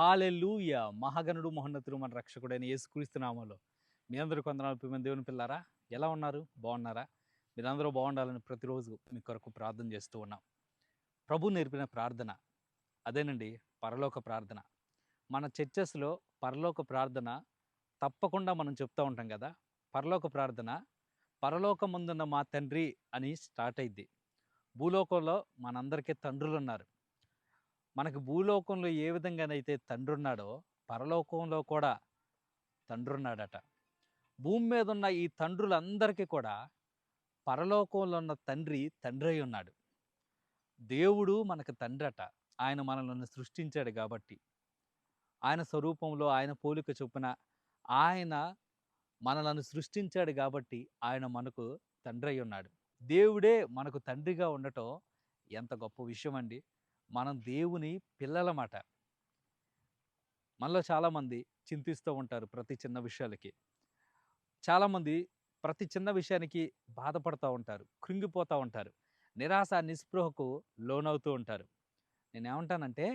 Hallelujah! మహాగణుడు మహోన్నతుడు మన రక్షకుడైన యేసుక్రీస్తునామంలో మీ అందరూ కొందరు ప్రియమైన దేవుని పిల్లారా ఎలా ఉన్నారు? బాగున్నారా? మీరందరూ బాగుండాలని ప్రతిరోజు మీ కొరకు ప్రార్థన చేస్తూ ఉన్నాం. ప్రభు నేర్పిన ప్రార్థన అదేనండి పరలోక ప్రార్థన. మన చర్చెస్లో పరలోక ప్రార్థన తప్పకుండా మనం చెప్తూ ఉంటాం కదా? పరలోక ప్రార్థన పరలోకమందున్న మా తండ్రి అని స్టార్ట్ అయింది భూలోకంలో మనందరికీ తండ్రులు ఉన్నారు మనకు భూలోకంలో ఏ విధంగానైతే తండ్రి ఉన్నాడో పరలోకంలో కూడా తండ్రి ఉన్నాడట భూమి మీద ఉన్న ఈ తండ్రులందరికీ కూడా పరలోకంలో ఉన్న తండ్రి తండ్రి అయి ఉన్నాడు. దేవుడు మనకు తండ్రి అట ఆయన మనల్ని సృష్టించాడు కాబట్టి. ఆయన స్వరూపంలో ఆయన పోలిక చొప్పున ఆయన మనలను సృష్టించాడు కాబట్టి ఆయన మనకు తండ్రి అయి ఉన్నాడు. దేవుడే మనకు తండ్రిగా ఉండటం ఎంత గొప్ప విషయం అండి మనం దేవుని పిల్లలమాట. మనలో చాలామంది చింతిస్తూ ఉంటారు ప్రతి చిన్న విషయాలకి. చాలామంది ప్రతి చిన్న విషయానికి బాధపడుతూ ఉంటారు కృంగిపోతూ ఉంటారు నిరాశ నిస్పృహకు లోనవుతూ ఉంటారు. నేనేమంటానంటే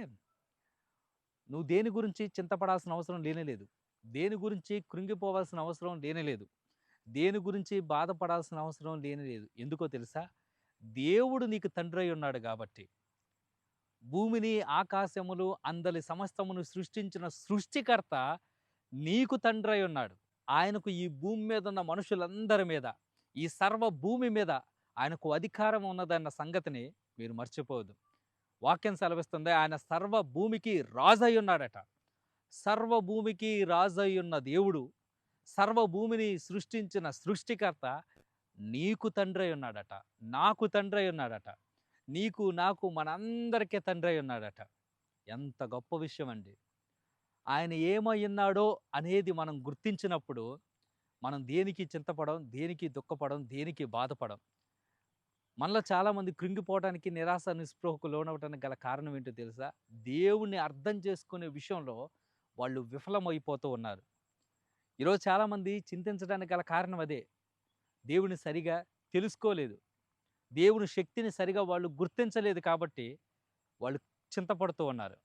నువ్వు దేని గురించి చింతపడాల్సిన అవసరం లేనేలేదు దేని గురించి కృంగిపోవాల్సిన అవసరం లేనేలేదు దేని గురించి బాధపడాల్సిన అవసరం లేనేలేదు ఎందుకో తెలుసా? దేవుడు నీకు తండ్రి అయి ఉన్నాడు కాబట్టి. భూమిని ఆకాశములు అందలి సమస్తమును సృష్టించిన సృష్టికర్త నీకు తండ్రి ఉన్నాడు. ఆయనకు ఈ భూమి మీద ఉన్న మనుషులందరి మీద ఈ సర్వ భూమి మీద ఆయనకు అధికారం ఉన్నదన్న సంగతిని మీరు మర్చిపోవద్దు. వాక్యం సెలవిస్తుంది ఆయన సర్వ భూమికి రాజు ఉన్నాడట. సర్వ భూమికి ఉన్న దేవుడు సర్వ భూమిని సృష్టించిన సృష్టికర్త నీకు తండ్రి ఉన్నాడట నాకు తండ్రి ఉన్నాడట. నీకు నాకు మనందరికీ తండ్రి అయి ఉన్నాడట. ఎంత గొప్ప విషయం అండి. ఆయన ఏమయ్యున్నాడో అనేది మనం గుర్తించినప్పుడు మనం దేనికి చింతపడం దేనికి దుఃఖపడం దేనికి బాధపడం. మనలో చాలామంది కృంగిపోవడానికి నిరాశ నిస్పృహకు లోనవటానికి గల కారణం ఏంటో తెలుసా? దేవుణ్ణి అర్థం చేసుకునే విషయంలో వాళ్ళు విఫలమైపోతూ ఉన్నారు. ఈరోజు చాలామంది చింతించడానికి గల కారణం అదే. దేవుని సరిగా తెలుసుకోలేదు. దేవుని శక్తిని సరిగా వాళ్ళు గుర్తించలేదు కాబట్టి వాళ్ళు చింతపడుతూ ఉన్నారు.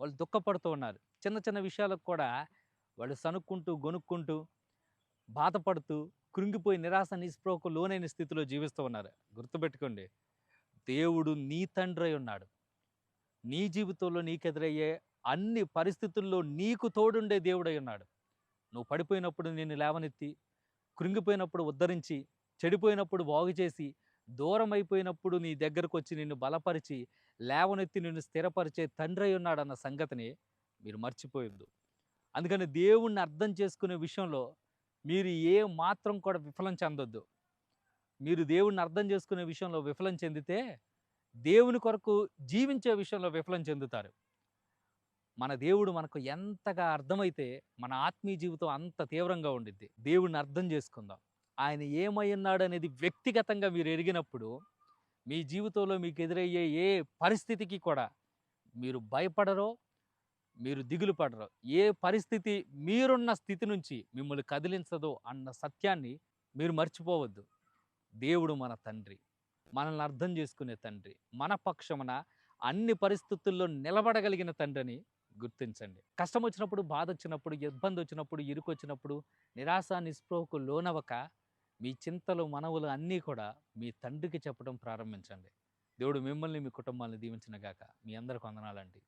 వాళ్ళు దుఃఖపడుతూ ఉన్నారు. చిన్న చిన్న విషయాలకు కూడా వాళ్ళు సనుక్కుంటూ గొనుక్కుంటూ బాధపడుతూ కృంగిపోయి నిరాశ నిస్ప్రోకు లోనైన స్థితిలో జీవిస్తూ ఉన్నారు. గుర్తుపెట్టుకోండి. దేవుడు నీ తండ్రి ఉన్నాడు. నీ జీవితంలో నీకెదురయ్యే అన్ని పరిస్థితుల్లో నీకు తోడుండే దేవుడై ఉన్నాడు. నువ్వు పడిపోయినప్పుడు నిన్ను లేవనెత్తి కృంగిపోయినప్పుడు ఉద్ధరించి చెడిపోయినప్పుడు బాగు చేసి దూరం అయిపోయినప్పుడు నీ దగ్గరకు వచ్చి నిన్ను బలపరిచి లేవనెత్తి నిన్ను స్థిరపరిచే తండ్రి ఉన్నాడన్న సంగతిని మీరు మర్చిపోయొద్దు అందుకని దేవుణ్ణి అర్థం చేసుకునే విషయంలో మీరు ఏ మాత్రం కూడా విఫలం చెందొద్దు. మీరు దేవుణ్ణి అర్థం చేసుకునే విషయంలో విఫలం చెందితే దేవుని కొరకు జీవించే విషయంలో విఫలం చెందుతారు. మన దేవుడు మనకు ఎంతగా అర్థమైతే మన ఆత్మీయ జీవితం అంత తీవ్రంగా ఉండిద్ది. దేవుణ్ణి అర్థం చేసుకుందాం. ఆయన ఏమై ఉన్నాడు అనేది వ్యక్తిగతంగా మీరు ఎరిగినప్పుడు మీ జీవితంలో మీకు ఎదురయ్యే ఏ పరిస్థితికి కూడా మీరు భయపడరో మీరు దిగులు పడరో ఏ పరిస్థితి మీరున్న స్థితి నుంచి మిమ్మల్ని కదిలించదో అన్న సత్యాన్ని మీరు మర్చిపోవద్దు. దేవుడు మన తండ్రి. మనల్ని అర్థం చేసుకునే తండ్రి. మన పక్షమున అన్ని పరిస్థితుల్లో నిలబడగలిగిన తండ్రిని గుర్తించండి. కష్టం వచ్చినప్పుడు బాధ వచ్చినప్పుడు ఇబ్బంది వచ్చినప్పుడు ఇరుకు వచ్చినప్పుడు నిరాశ నిస్పృహకు లోనవక మీ చింతలు మనవులు అన్నీ కూడా మీ తండ్రికి చెప్పడం ప్రారంభించండి. దేవుడు మిమ్మల్ని మీ కుటుంబాన్ని దీవించిన గాక. మీ అందరికి వందనాలండి.